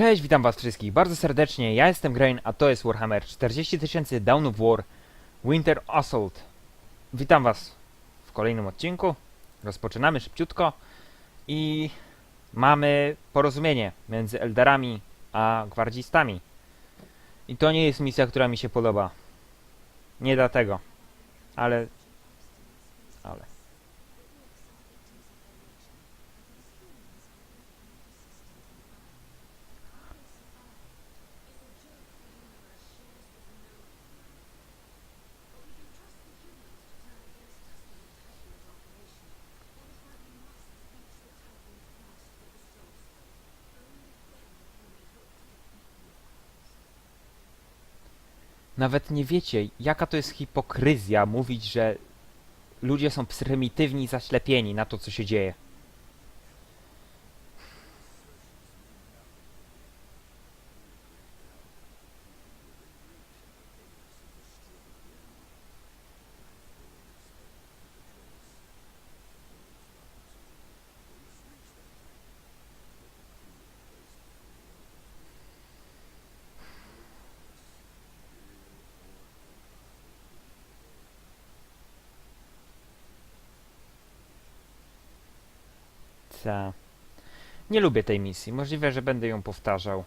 Cześć, witam was wszystkich bardzo serdecznie, ja jestem Grain, a to jest Warhammer 40 000 Down of War Winter Assault. Witam was w kolejnym odcinku, rozpoczynamy szybciutko i mamy porozumienie między Eldarami a Gwardzistami. I to nie jest misja, która mi się podoba. Nie dlatego, ale... Nawet nie wiecie, jaka to jest hipokryzja mówić, że ludzie są prymitywni i zaślepieni na to, co się dzieje. Nie lubię tej misji. Możliwe, że będę ją powtarzał.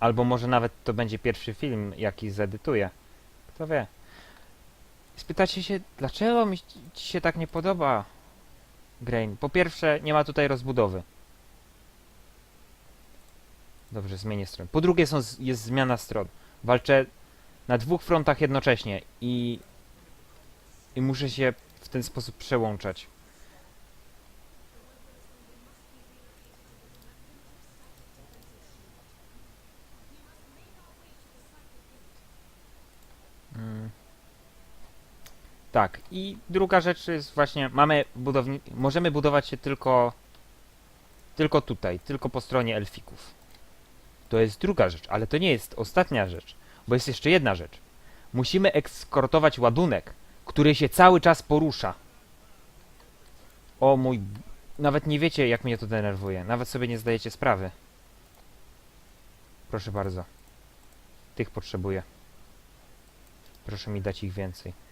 Albo może nawet to będzie pierwszy film, jaki zedytuję. Kto wie. Spytacie się, dlaczego mi ci się tak nie podoba Grain? Po pierwsze, nie ma tutaj rozbudowy. Dobrze, zmienię stronę. Po drugie, są, jest zmiana stron. Walczę na dwóch frontach jednocześnie i, i muszę się w ten sposób przełączać. Tak, i druga rzecz jest właśnie, mamy budowni możemy budować się tylko tylko tutaj, tylko po stronie elfików. To jest druga rzecz, ale to nie jest ostatnia rzecz, bo jest jeszcze jedna rzecz. Musimy ekskortować ładunek, który się cały czas porusza. O mój... Nawet nie wiecie, jak mnie to denerwuje. Nawet sobie nie zdajecie sprawy. Proszę bardzo. Tych potrzebuję. Proszę mi dać ich więcej.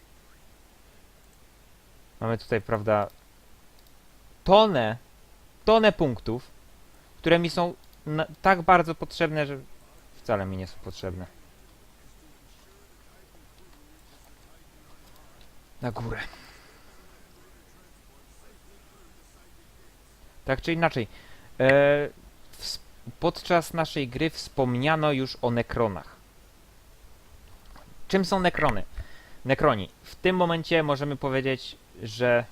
Mamy tutaj, prawda, tonę, tonę punktów, które mi są tak bardzo potrzebne, że wcale mi nie są potrzebne. Na górę. Tak czy inaczej, e, podczas naszej gry wspomniano już o nekronach. Czym są nekrony? Nekroni. W tym momencie możemy powiedzieć, że...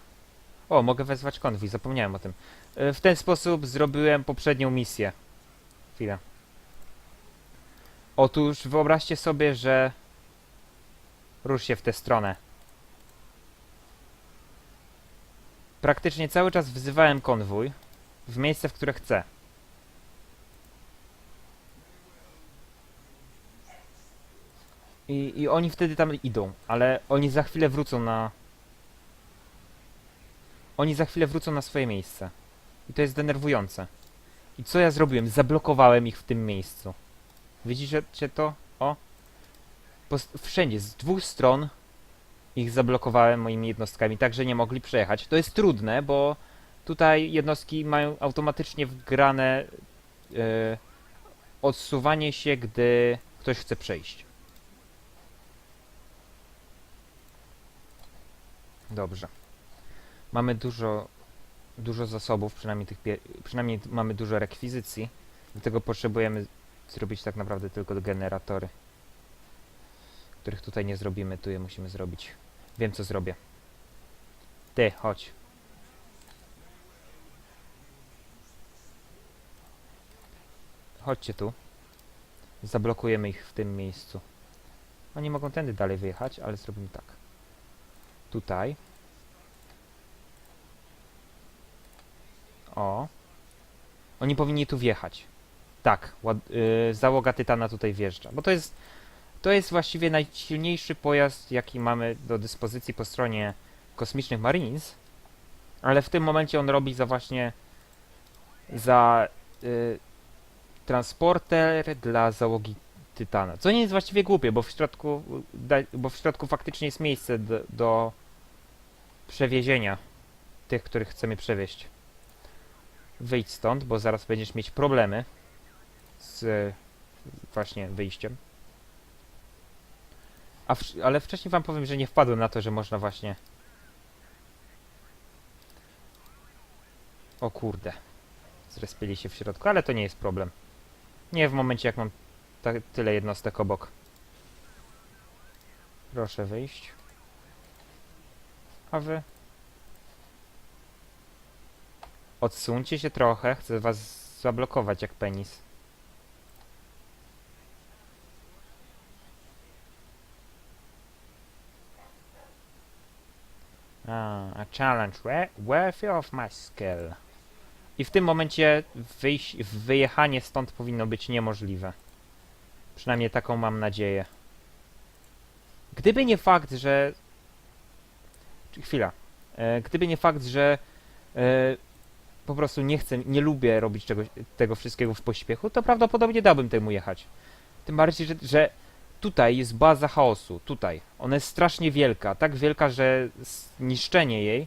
O, mogę wezwać konwój, zapomniałem o tym. E, W ten sposób zrobiłem poprzednią misję. Chwilę. Otóż wyobraźcie sobie, że... Rusz się w tę stronę. Praktycznie cały czas wzywałem konwój w miejsce, w które chcę. I, I oni wtedy tam idą, ale oni za chwilę wrócą na... Oni za chwilę wrócą na swoje miejsce. I to jest denerwujące. I co ja zrobiłem? Zablokowałem ich w tym miejscu. Widzicie to? O. Pos- wszędzie, z dwóch stron ich zablokowałem moimi jednostkami, tak że nie mogli przejechać. To jest trudne, bo tutaj jednostki mają automatycznie wgrane e, odsuwanie się, gdy ktoś chce przejść. Dobrze. Mamy dużo, dużo zasobów, przynajmniej, tych przynajmniej mamy dużo rekwizycji. Dlatego potrzebujemy zrobić tak naprawdę tylko generatory. Których tutaj nie zrobimy, tu je musimy zrobić. Wiem co zrobię. Ty, chodź. Chodźcie tu. Zablokujemy ich w tym miejscu. Oni mogą tędy dalej wyjechać, ale zrobimy tak tutaj. O. Oni powinni tu wjechać. Tak, ład, y, załoga Tytana tutaj wjeżdża. Bo to jest, to jest właściwie najsilniejszy pojazd, jaki mamy do dyspozycji po stronie kosmicznych Marines. Ale w tym momencie on robi za właśnie za y, transporter dla załogi Tytana. Co nie jest właściwie głupie, bo w środku, da, bo w środku faktycznie jest miejsce do, do przewiezienia tych, których chcemy przewieźć. Wyjdź stąd, bo zaraz będziesz mieć problemy z właśnie wyjściem. Wcz- ale wcześniej wam powiem, że nie wpadłem na to, że można właśnie... O kurde. Zrespili się w środku, ale to nie jest problem. Nie w momencie, jak mam tyle jednostek obok. Proszę wyjść. A wy? Odsuńcie się trochę, chcę was zablokować jak penis. A, a challenge we- worthy of my skill. I w tym momencie wyjechanie stąd powinno być niemożliwe. Przynajmniej taką mam nadzieję. Gdyby nie fakt, że... Chwila. E, gdyby nie fakt, że e, po prostu nie chcę, nie lubię robić czegoś, tego wszystkiego w pośpiechu, to prawdopodobnie dałbym temu jechać. Tym bardziej, że, że tutaj jest baza chaosu. Tutaj. Ona jest strasznie wielka. Tak wielka, że zniszczenie jej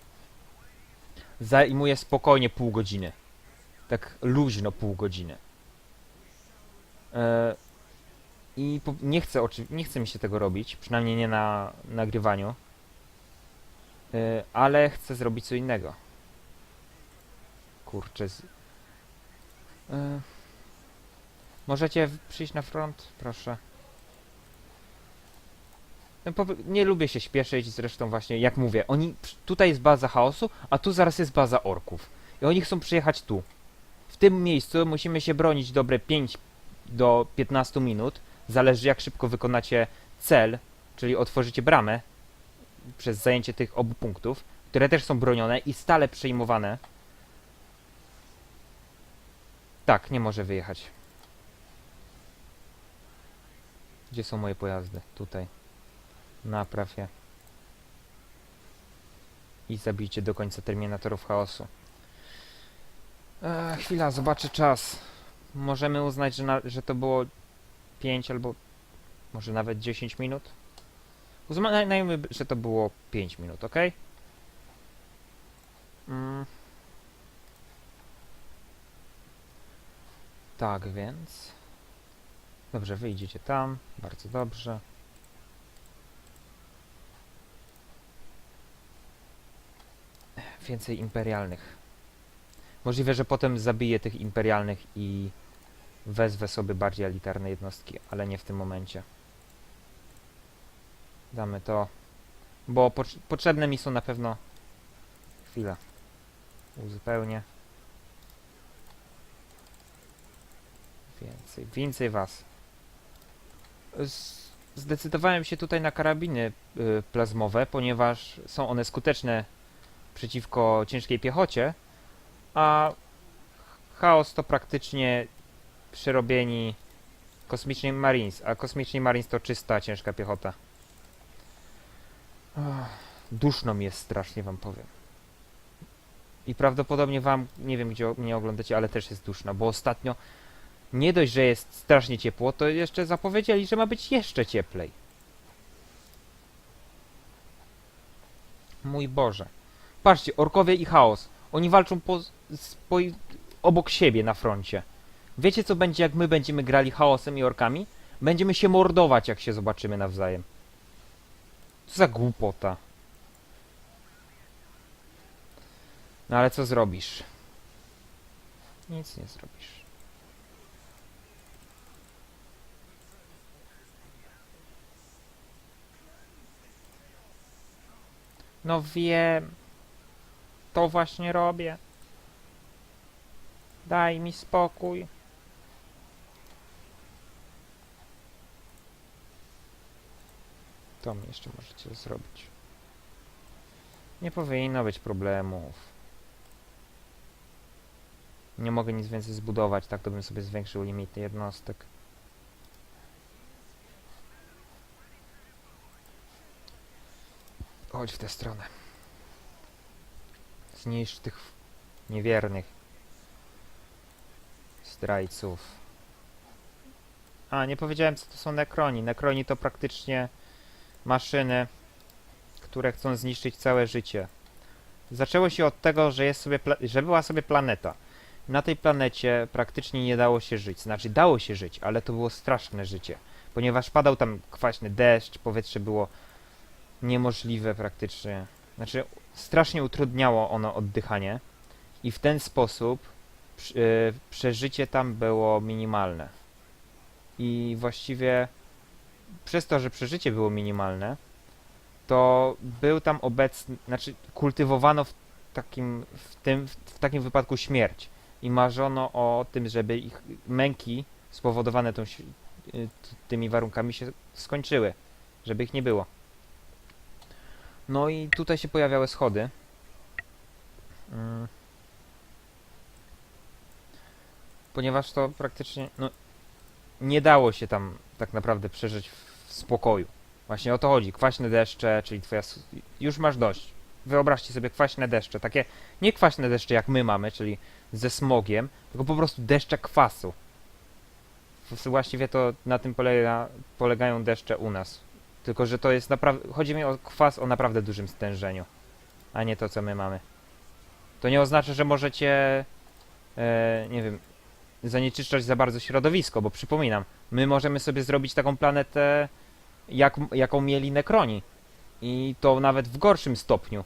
zajmuje spokojnie pół godziny. Tak luźno pół godziny. E, I nie chcę nie chce mi się tego robić, przynajmniej nie na nagrywaniu. E, ale chcę zrobić co innego. Kurczę. Z... E, możecie przyjść na front, proszę. No, nie lubię się śpieszyć, zresztą właśnie, jak mówię, oni, tutaj jest baza chaosu, a tu zaraz jest baza orków. I oni chcą przyjechać tu. W tym miejscu musimy się bronić dobre 5 do 15 minut. Zależy jak szybko wykonacie cel, czyli otworzycie bramę przez zajęcie tych obu punktów, które też są bronione i stale przejmowane. Tak, nie może wyjechać. Gdzie są moje pojazdy? Tutaj. Napraw je. I zabijcie do końca Terminatorów Chaosu. Eee, chwila, zobaczę czas. Możemy uznać, że, na, że to było 5 albo może nawet 10 minut. Uznajmy, że to było 5 minut, ok? Mm. Tak więc. Dobrze, wyjdziecie tam. Bardzo dobrze. Więcej imperialnych. Możliwe, że potem zabiję tych imperialnych i wezwę sobie bardziej elitarne jednostki, ale nie w tym momencie. Damy to, bo potrz- potrzebne mi są na pewno... Chwila. Uzupełnię. Więcej, więcej was. Zdecydowałem się tutaj na karabiny y, plazmowe, ponieważ są one skuteczne przeciwko ciężkiej piechocie, a chaos to praktycznie przerobieni kosmiczni Marines, a kosmiczni Marines to czysta ciężka piechota. Duszno mi jest strasznie, wam powiem. I prawdopodobnie wam, nie wiem gdzie mnie oglądacie, ale też jest duszno, bo ostatnio nie dość, że jest strasznie ciepło, to jeszcze zapowiedzieli, że ma być jeszcze cieplej. Mój Boże. Patrzcie, orkowie i chaos. Oni walczą po, po, obok siebie na froncie. Wiecie co będzie, jak my będziemy grali chaosem i orkami? Będziemy się mordować, jak się zobaczymy nawzajem. Co za głupota. No ale co zrobisz? Nic nie zrobisz. No wiem. To właśnie robię. Daj mi spokój. Mi jeszcze możecie zrobić. Nie powinno być problemów. Nie mogę nic więcej zbudować, tak to bym sobie zwiększył limity jednostek. Chodź w tę stronę. Zniszcz tych niewiernych zdrajców. A, nie powiedziałem co to są nekroni. Nekroni to praktycznie maszyny, które chcą zniszczyć całe życie. Zaczęło się od tego, że, jest sobie że była sobie planeta. Na tej planecie praktycznie nie dało się żyć. Znaczy, dało się żyć, ale to było straszne życie. Ponieważ padał tam kwaśny deszcz, powietrze było niemożliwe praktycznie. Znaczy, strasznie utrudniało ono oddychanie. I w ten sposób y, przeżycie tam było minimalne. I właściwie przez to, że przeżycie było minimalne, to był tam obecny, znaczy kultywowano w takim, w tym, w takim wypadku śmierć i marzono o tym, żeby ich męki spowodowane tą, y, tymi warunkami się skończyły, żeby ich nie było. No i tutaj się pojawiały schody. Mm. Ponieważ to praktycznie, no, nie dało się tam tak naprawdę przeżyć w spokoju. Właśnie o to chodzi. Kwaśne deszcze, czyli twoja. Już masz dość. Wyobraźcie sobie kwaśne deszcze. Takie nie kwaśne deszcze jak my mamy, czyli ze smogiem, tylko po prostu deszcze kwasu. Właściwie to na tym polega, polegają deszcze u nas. Tylko, że to jest naprawdę. Chodzi mi o kwas o naprawdę dużym stężeniu, a nie to, co my mamy. To nie oznacza, że możecie. E, nie wiem. Zanieczyszczać za bardzo środowisko, bo przypominam, my możemy sobie zrobić taką planetę jak, jaką mieli Nekroni. I to nawet w gorszym stopniu.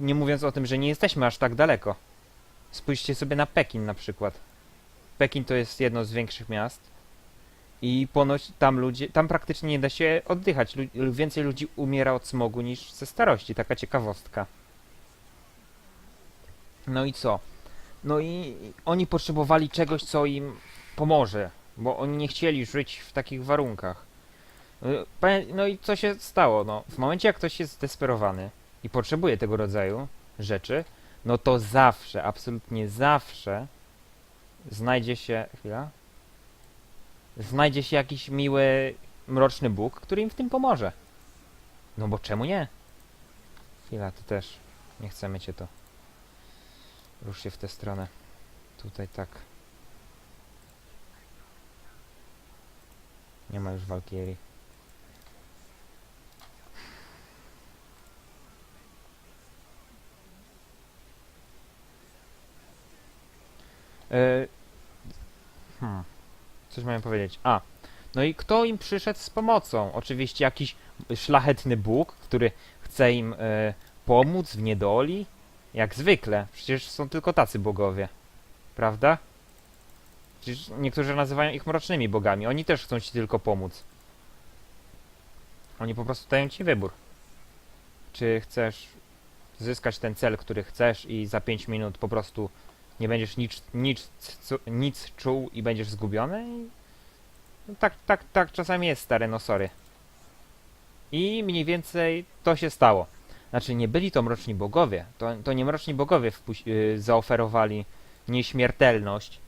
Nie mówiąc o tym, że nie jesteśmy aż tak daleko. Spójrzcie sobie na Pekin na przykład. Pekin to jest jedno z większych miast. I ponoć tam ludzie, tam praktycznie nie da się oddychać. Lu, więcej ludzi umiera od smogu niż ze starości. Taka ciekawostka. No i co? No i oni potrzebowali czegoś, co im pomoże. Bo oni nie chcieli żyć w takich warunkach. No i co się stało? No, w momencie jak ktoś jest zdesperowany i potrzebuje tego rodzaju rzeczy, no to zawsze, absolutnie zawsze znajdzie się. Chwila. Znajdzie się jakiś miły, mroczny Bóg, który im w tym pomoże. No bo czemu nie? Chwila, ty też. Nie chcemy cię to. Rusz się w tę stronę. Tutaj tak. Nie ma już Walkierii. E, Hmm. Coś miałem powiedzieć. A. No i kto im przyszedł z pomocą? Oczywiście jakiś szlachetny Bóg, który chce im e, pomóc w niedoli? Jak zwykle. Przecież są tylko tacy bogowie. Prawda? Przecież niektórzy nazywają ich mrocznymi bogami. Oni też chcą ci tylko pomóc. Oni po prostu dają ci wybór. Czy chcesz zyskać ten cel, który chcesz i za 5 minut po prostu nie będziesz nic, nic, nic czuł i będziesz zgubiony? No tak, tak, tak czasami jest, stary, no sorry. I mniej więcej to się stało. Znaczy, nie byli to mroczni bogowie. To, to nie mroczni bogowie yy, zaoferowali nieśmiertelność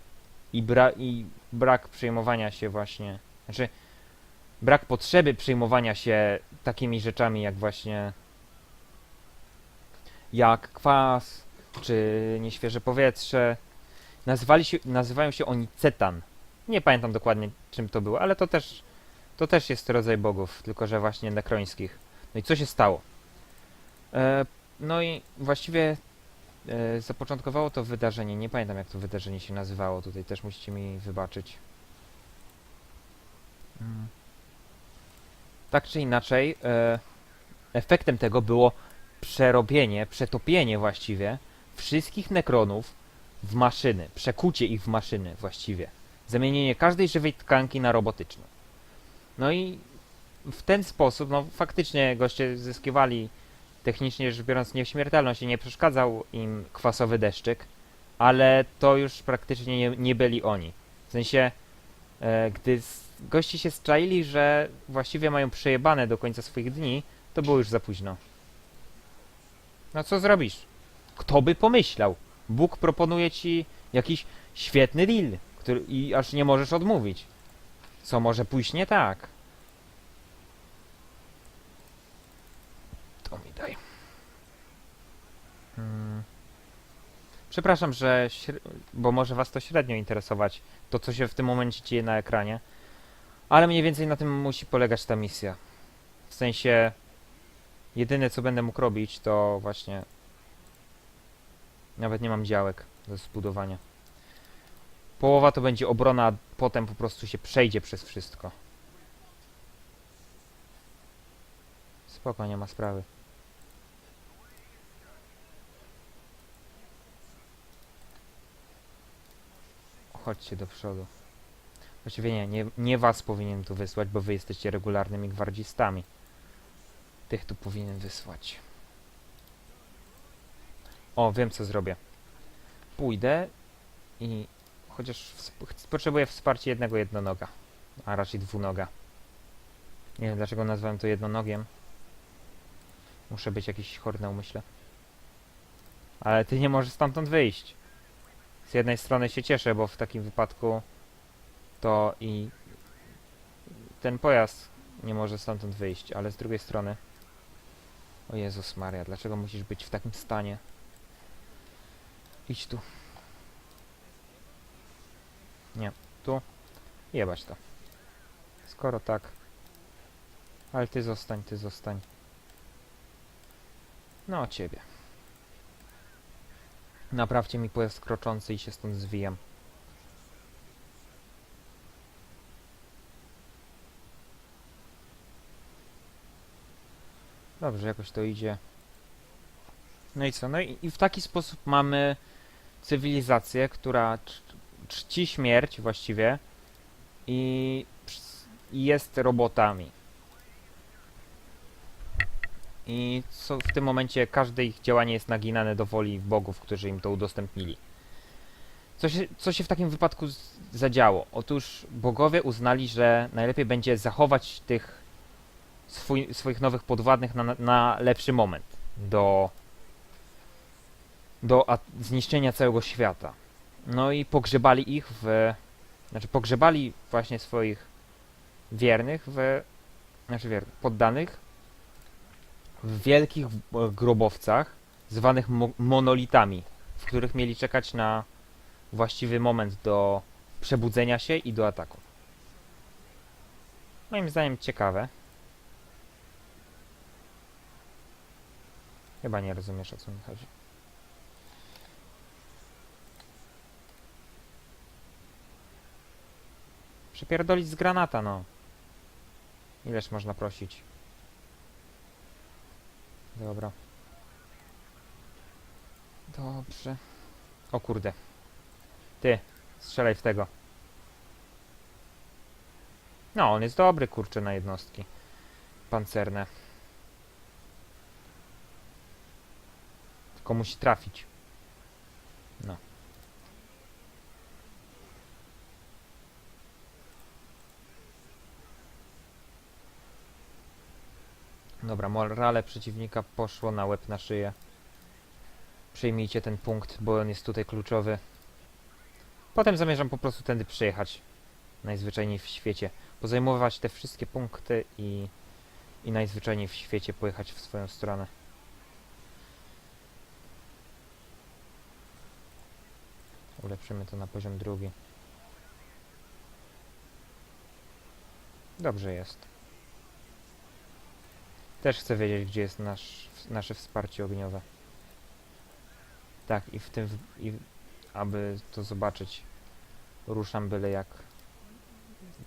i, bra- i brak przejmowania się właśnie. Znaczy, brak potrzeby przejmowania się takimi rzeczami jak właśnie. jak kwas, czy nieświeże powietrze. Nazywali się, nazywają się oni Cetan. Nie pamiętam dokładnie czym to było, ale to też, to też jest rodzaj bogów, tylko że właśnie nekrońskich. No i co się stało? E, no i właściwie e, zapoczątkowało to wydarzenie, nie pamiętam jak to wydarzenie się nazywało, tutaj też musicie mi wybaczyć. Mm. Tak czy inaczej, e, efektem tego było przerobienie, przetopienie właściwie wszystkich nekronów w maszyny, przekucie ich w maszyny właściwie. Zamienienie każdej żywej tkanki na robotyczną. No i w ten sposób, no faktycznie goście zyskiwali technicznie rzecz biorąc nieśmiertelność i nie przeszkadzał im kwasowy deszczyk, ale to już praktycznie nie, nie byli oni. W sensie, e, gdy goście się strzaili, że właściwie mają przejebane do końca swoich dni, to było już za późno. No co zrobisz? Kto by pomyślał? Bóg proponuje ci jakiś świetny deal, który i aż nie możesz odmówić. Co może pójść nie tak? To mi daj. Hmm. Przepraszam, że bo może was to średnio interesować, to co się w tym momencie dzieje na ekranie, Ale mniej więcej na tym musi polegać ta misja. W sensie, jedyne co będę mógł robić, to właśnie. Nawet nie mam działek do zbudowania. Połowa to będzie obrona, a potem po prostu się przejdzie przez wszystko. Spoko, nie ma sprawy. Chodźcie do przodu. Właściwie nie, nie, nie was powinien tu wysłać, bo wy jesteście regularnymi gwardzistami. Tych tu powinien wysłać. O, wiem co zrobię. Pójdę i chociaż potrzebuję wsparcia jednego jednonoga, a raczej dwunoga. Nie wiem dlaczego nazwałem to jednonogiem. Muszę być jakiś chory na umyśle. Ale ty nie możesz stamtąd wyjść. Z jednej strony się cieszę, bo w takim wypadku to i ten pojazd nie może stamtąd wyjść, ale z drugiej strony o Jezus Maria, dlaczego musisz być w takim stanie? Idź tu. Nie, tu. Jebać to. Skoro tak. Ale ty zostań, ty zostań. No, ciebie. Naprawcie mi pojazd kroczący i się stąd zwijam. Dobrze, jakoś to idzie. No i co? No i, i w taki sposób mamy cywilizację, która cz- czci śmierć właściwie i, jest robotami. I co w tym momencie każde ich działanie jest naginane do woli bogów, którzy im to udostępnili. Co się, co się w takim wypadku zadziało? Otóż bogowie uznali, że najlepiej będzie zachować tych swój, swoich nowych podwładnych na, na lepszy moment do, do zniszczenia całego świata. No i pogrzebali ich w. Znaczy, pogrzebali właśnie swoich wiernych w. Znaczy, wiernych, poddanych w wielkich grobowcach, zwanych mo monolitami, w których mieli czekać na właściwy moment do przebudzenia się i do ataku. Moim zdaniem ciekawe. Chyba nie rozumiesz o co mi chodzi. Przypierdolić z granata, no. Ileż można prosić? Dobra. Dobrze. O kurde. Ty, strzelaj w tego. No, on jest dobry, kurczę, na jednostki. Pancerne. Tylko musi trafić. No. Dobra, morale przeciwnika poszło na łeb na szyję. Przyjmijcie ten punkt, bo on jest tutaj kluczowy. Potem zamierzam po prostu tędy przejechać. Najzwyczajniej w świecie. Pozajmować te wszystkie punkty i, i najzwyczajniej w świecie pojechać w swoją stronę. Ulepszymy to na poziom drugi. Dobrze jest. Też chcę wiedzieć, gdzie jest nasz, nasze wsparcie ogniowe. Tak, i w tym, i, aby to zobaczyć, ruszam byle jak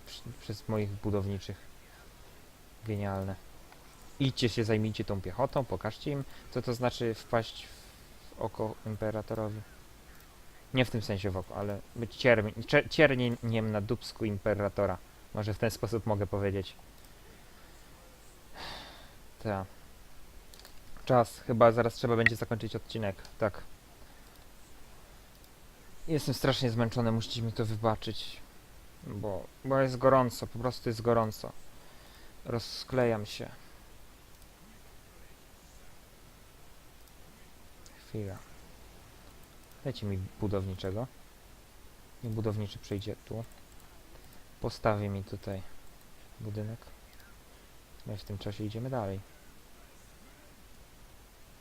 przy, przez moich budowniczych. Genialne. Idźcie się, zajmijcie tą piechotą, pokażcie im, co to znaczy wpaść w oko imperatorowi. Nie w tym sensie w oko, ale być cierniem na dubsku imperatora. Może w ten sposób mogę powiedzieć. Czas. Chyba zaraz trzeba będzie zakończyć odcinek. Tak. Jestem strasznie zmęczony, musicie mi to wybaczyć. Bo, bo jest gorąco, po prostu jest gorąco. Rozklejam się. Chwila. Dajcie mi budowniczego. I budowniczy przyjdzie tu. Postawi mi tutaj budynek. My w tym czasie idziemy dalej.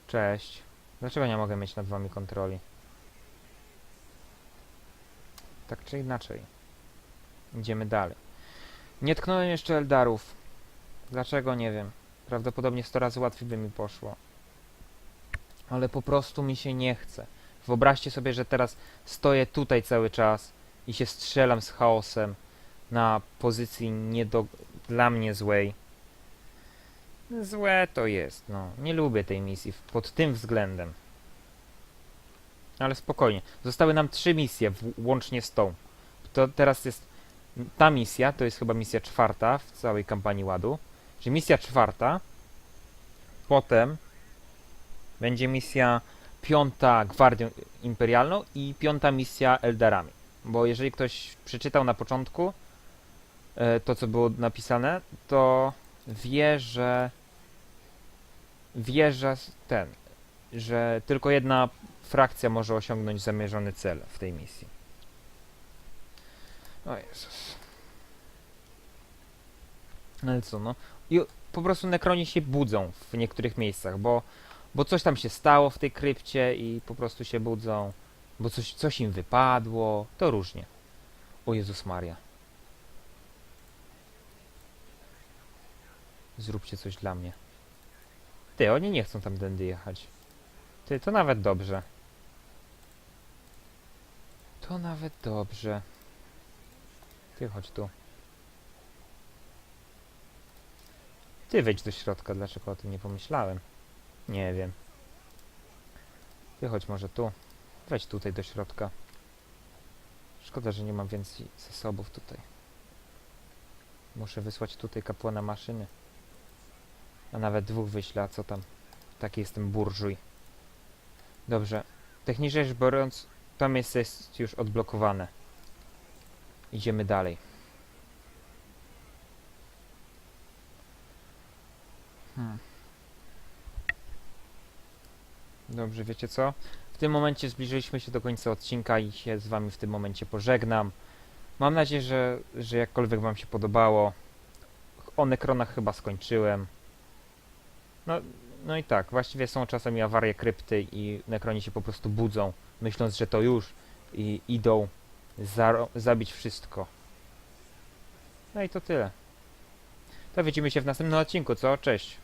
Cześć. Dlaczego nie mogę mieć nad wami kontroli? Tak czy inaczej. Idziemy dalej. Nie tknąłem jeszcze Eldarów. Dlaczego nie wiem. Prawdopodobnie 100 razy łatwiej by mi poszło. Ale po prostu mi się nie chce. Wyobraźcie sobie, że teraz stoję tutaj cały czas i się strzelam z chaosem na pozycji nie do, dla mnie złej. Złe to jest, no. Nie lubię tej misji pod tym względem. Ale spokojnie. Zostały nam trzy misje, łącznie z tą. To teraz jest ta misja, to jest chyba misja czwarta w całej kampanii ładu. Czyli misja czwarta. Potem będzie misja piąta Gwardią Imperialną i piąta misja Eldarami. Bo jeżeli ktoś przeczytał na początku e, to, co było napisane, to wie, że wie, że ten, że tylko jedna frakcja może osiągnąć zamierzony cel w tej misji. O Jezus. No Ale co, no. I po prostu nekroni się budzą w niektórych miejscach, bo, bo coś tam się stało w tej krypcie i po prostu się budzą, bo coś, coś im wypadło, to różnie. O Jezus Maria. Zróbcie coś dla mnie. Ty, oni nie chcą tam tędy jechać. Ty, to nawet dobrze. To nawet dobrze. Ty chodź tu. Ty wejdź do środka, dlaczego o tym nie pomyślałem? Nie wiem. Ty chodź może tu. Wejdź tutaj do środka. Szkoda, że nie mam więcej zasobów tutaj. Muszę wysłać tutaj kapłana maszyny. A nawet dwóch wyślę, a co tam? Taki jestem burżuj. Dobrze. Technicznie rzecz biorąc, to miejsce jest już odblokowane. Idziemy dalej. Hmm. Dobrze, wiecie co? W tym momencie zbliżyliśmy się do końca odcinka i się z wami w tym momencie pożegnam. Mam nadzieję, że, że jakkolwiek wam się podobało. O Nekronach chyba skończyłem. No, no i tak, właściwie są czasami awarie krypty i Nekroni się po prostu budzą, myśląc, że to już i idą zabić wszystko. No i to tyle. To widzimy się w następnym odcinku, co? Cześć!